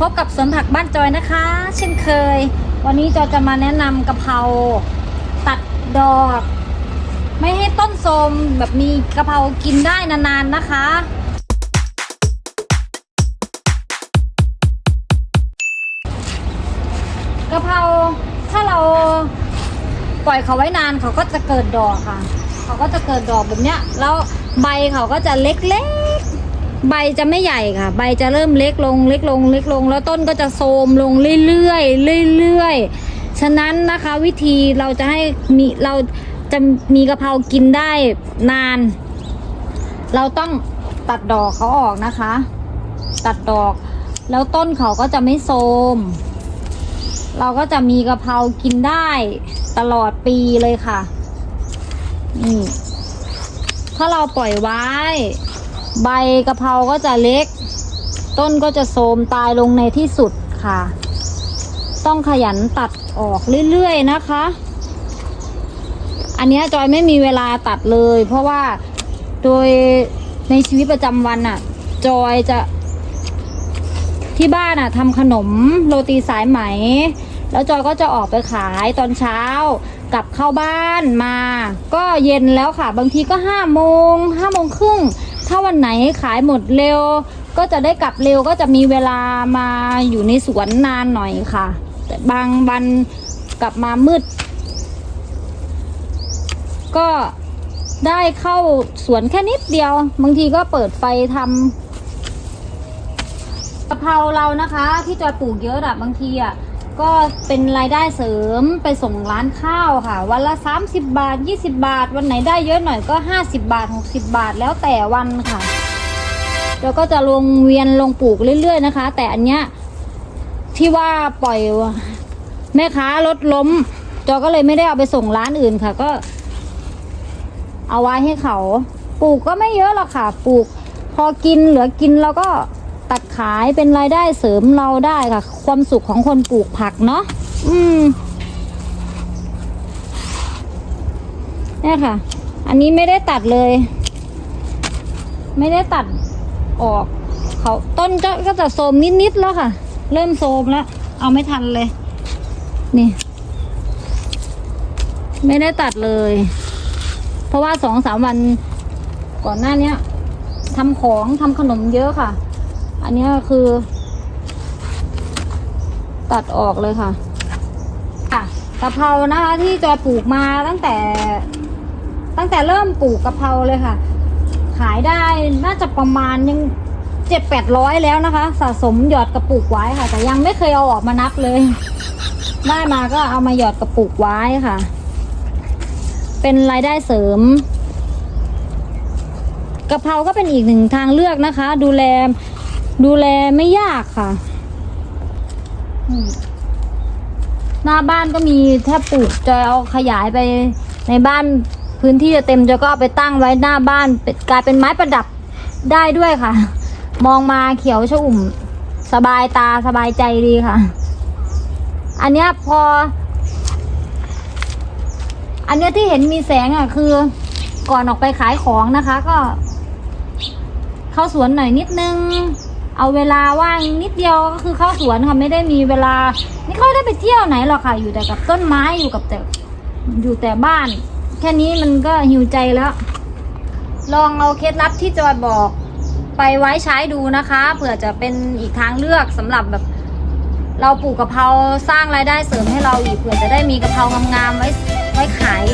พบกับสวนผักบ้านจอยนะคะ เช่นเคย วันนี้จอยจะมาแนะนำกะเพราตัดดอก ไม่ให้ต้นโทมแบบมีกะเพรากินได้นานๆนะคะ กะเพราถ้าเราปล่อยเขาไว้นานเขาก็จะเกิดดอกค่ะ เขาก็จะเกิดดอกแบบเนี้ย แล้วใบเขาก็จะเล็กๆ ใบจะไม่ใหญ่ค่ะ ใบจะเริ่มเล็กลงเล็กลงเล็กลง แล้วต้นก็จะโทมลงเรื่อยๆเรื่อยๆฉะนั้นนะคะวิธีเราจะให้มีเราจะมีกะเพรากินได้นาน เราต้องตัดดอกเขาออกนะคะ ตัดดอก แล้วต้นเขาก็จะไม่โทมเราก็จะมีกะเพรากินได้ตลอดปีเลยค่ะนี่ถ้าเราปล่อยไว้ ใบกะเพราก็จะเล็ก ต้นก็จะโทรมตายลงในที่สุดค่ะ ต้องขยันตัดออกเรื่อยๆนะคะ อันนี้จอยไม่มีเวลาตัดเลย เพราะว่าโดยในชีวิตประจำวันอะจอยจะที่บ้านอะทำขนมโรตีสายไหม แล้วจอยก็จะออกไปขายตอนเช้ากลับเข้าบ้านมา ก็เย็นแล้วค่ะ บางทีก็ห้าโมงห้าโมงครึ่ง ถ้าวันไหนขายหมดเร็ว ก็จะได้กลับเร็วก็จะมีเวลามาอยู่ในสวนนานหน่อยค่ะ แต่บางวันกลับมามืด ก็ได้เข้าสวนแค่นิดเดียว บางทีก็เปิดไฟทำกะเพราเรานะคะ ที่จอยปลูกเยอะอะบางทีอะ ก็เป็นรายได้เสริมไปส่งร้านข้าวค่ะ วันละ 30 บาท 20 บาท วันไหนได้เยอะหน่อยก็ 50 บาท 60 บาทแล้วแต่วันค่ะ แล้วก็จะลงเวียนลงปลูกเรื่อยๆนะคะ แต่อันเนี้ยที่ว่าปล่อยแม่ค้ารถล้ม จอก็เลยไม่ได้เอาไปส่งร้านอื่นค่ะ ก็ เอาไว้ให้เขา ปลูกก็ไม่เยอะหรอกค่ะ ปลูก พอกินเหลือกินเราก็ ตัดขายเป็นรายได้เสริมเราได้ค่ะ ความสุขของคนปลูกผักเนาะอืมเนี่ยค่ะ อันนี้ไม่ได้ตัดเลย ไม่ได้ตัดออก เขาต้นจะก็จะโทมนิดๆแล้วค่ะ เริ่มโทมแล้ว เอาไม่ทันเลย นี่ ไม่ได้ตัดเลย เพราะว่าสองสามวันก่อนหน้านี้ทำของทำขนมเยอะค่ะ อันเนี้ยคือ ตัดออกเลยค่ะค่ะกะเพรานะคะที่จอยปลูกมาตั้งแต่ ตั้งแต่เริ่มปลูกกะเพราเลยค่ะ ขายได้น่าจะประมาณยังเจ็ดแปดร้อยแล้วนะคะ สะสมหยอดกระปุกไว้ค่ะ แต่ยังไม่เคยเอาออกมานับเลย ได้มาก็เอามาหยอดกระปุกไว้ค่ะ เป็นรายได้เสริมกะเพราก็เป็นอีกหนึ่งทางเลือกนะคะ ดูแล ดูแลไม่ยากค่ะหน้าบ้านก็มีถ้าปลูกจะเอาขยายไปในบ้านพื้นที่จะเต็มจะก็เอาไปตั้งไว้หน้าบ้านเป็นกลายเป็นไม้ประดับได้ด้วยค่ะ มองมาเขียวชอุ่ม สบายตาสบายใจดีค่ะ อันเนี้ยพอ อันเนี้ยที่เห็นมีแสงอะ คือก่อนออกไปขายของนะคะ ก็ เข้าสวนหน่อยนิดนึง เอาเวลาว่างนิดเดียวก็คือเข้าสวนค่ะไม่ได้มีเวลา ไม่ค่อยได้ไปเที่ยวไหนหรอกค่ะ อยู่แต่กับต้นไม้อยู่กับแต่อยู่แต่บ้าน แค่นี้มันก็หิวใจแล้ว ลองเอาเคล็ดลับที่จอยบอกไปไว้ใช้ดูนะคะเผื่อจะเป็นอีกทางเลือกสำหรับแบบเราปลูกกะเพราสร้างรายได้เสริมให้เราอีกเผื่อจะได้มีกะเพรางามๆไว้ไว้ขาย